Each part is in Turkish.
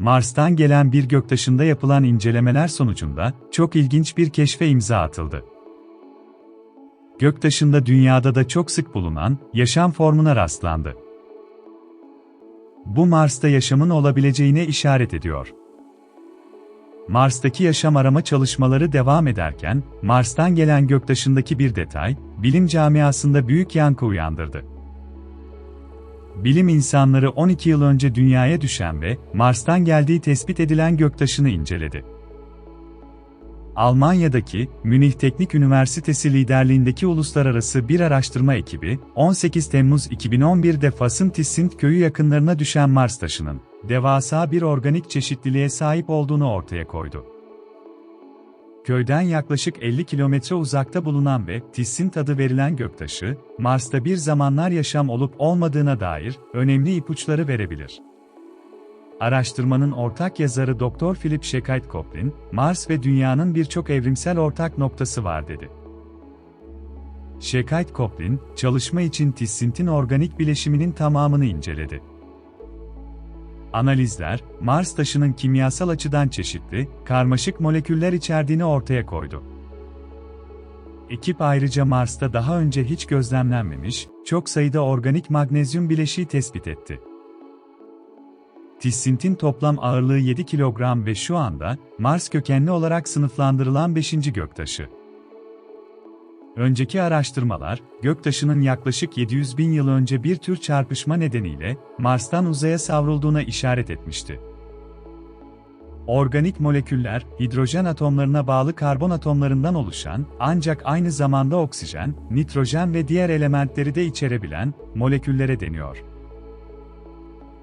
Mars'tan gelen bir göktaşında yapılan incelemeler sonucunda çok ilginç bir keşfe imza atıldı. Göktaşında dünyada da çok sık bulunan yaşam formuna rastlandı. Bu Mars'ta yaşamın olabileceğine işaret ediyor. Mars'taki yaşam arama çalışmaları devam ederken, Mars'tan gelen göktaşındaki bir detay, bilim camiasında büyük yankı uyandırdı. Bilim insanları 12 yıl önce dünyaya düşen ve Mars'tan geldiği tespit edilen göktaşını inceledi. Almanya'daki Münih Teknik Üniversitesi liderliğindeki uluslararası bir araştırma ekibi, 18 Temmuz 2011'de Fas'ın Tissint köyü yakınlarına düşen Mars taşının devasa bir organik çeşitliliğe sahip olduğunu ortaya koydu. Köyden yaklaşık 50 kilometre uzakta bulunan ve Tissint adı verilen göktaşı, Mars'ta bir zamanlar yaşam olup olmadığına dair önemli ipuçları verebilir. Araştırmanın ortak yazarı Dr. Philip Shekait Koplin, Mars ve Dünya'nın birçok evrimsel ortak noktası var dedi. Shekait Koplin, çalışma için Tissint'in organik bileşiminin tamamını inceledi. Analizler, Mars taşının kimyasal açıdan çeşitli, karmaşık moleküller içerdiğini ortaya koydu. Ekip ayrıca Mars'ta daha önce hiç gözlemlenmemiş, çok sayıda organik magnezyum bileşiği tespit etti. Tissintin toplam ağırlığı 7 kilogram ve şu anda Mars kökenli olarak sınıflandırılan 5. göktaşı. Önceki araştırmalar, göktaşının yaklaşık 700 bin yıl önce bir tür çarpışma nedeniyle Mars'tan uzaya savrulduğuna işaret etmişti. Organik moleküller, hidrojen atomlarına bağlı karbon atomlarından oluşan, ancak aynı zamanda oksijen, nitrojen ve diğer elementleri de içerebilen moleküllere deniyor.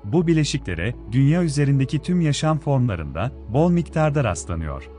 Bu bileşiklere, dünya üzerindeki tüm yaşam formlarında bol miktarda rastlanıyor.